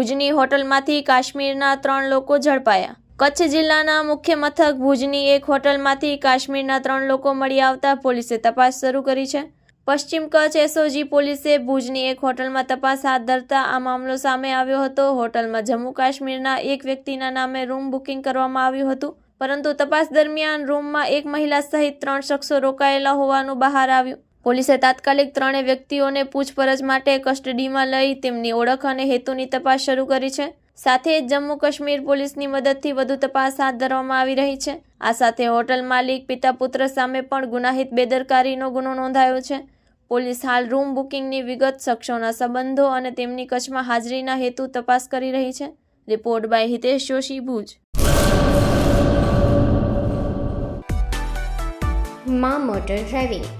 ભુજની હોટલમાંથી કાશ્મીરના ત્રણ લોકો ઝડપાયા. કચ્છ જિલ્લાના મુખ્ય મથક ભુજની એક હોટલમાંથી કાશ્મીરના ત્રણ લોકો મળી આવતા પોલીસે તપાસ શરૂ કરી છે. પશ્ચિમ કચ્છ એસઓજી પોલીસે ભુજની એક હોટલમાં તપાસ હાથ ધરતા આ મામલો સામે આવ્યો હતો. હોટલમાં જમ્મુ કાશ્મીરના એક વ્યક્તિના નામે રૂમ બુકિંગ કરવામાં આવ્યું હતું. પરંતુ તપાસ દરમિયાન રૂમમાં એક મહિલા સહિત ત્રણ શખ્સો રોકાયેલા હોવાનું બહાર આવ્યું. પોલીસે તાત્કાલિક ત્રણેય વ્યક્તિઓને પૂછપરછ માટે કસ્ટડીમાં લઈ તેમની ઓળખ અને હેતુની તપાસ શરૂ કરી છે. સાથે જ જમ્મુ કાશ્મીર પોલીસની મદદથી વધુ તપાસ હાથ ધરવામાં આવી રહી છે. આ સાથે હોટલ માલિક, પિતા પુત્ર સામે પણ ગુનાહિત બેદરકારીનો ગુનો નોંધાયો છે. પોલીસ હાલ રૂમ બુકિંગની વિગત, શખ્સોના સંબંધો અને તેમની કચ્છમાં હાજરીના હેતુ તપાસ કરી રહી છે. Report by Hitesh Joshi, Bhuj. મા motor driving.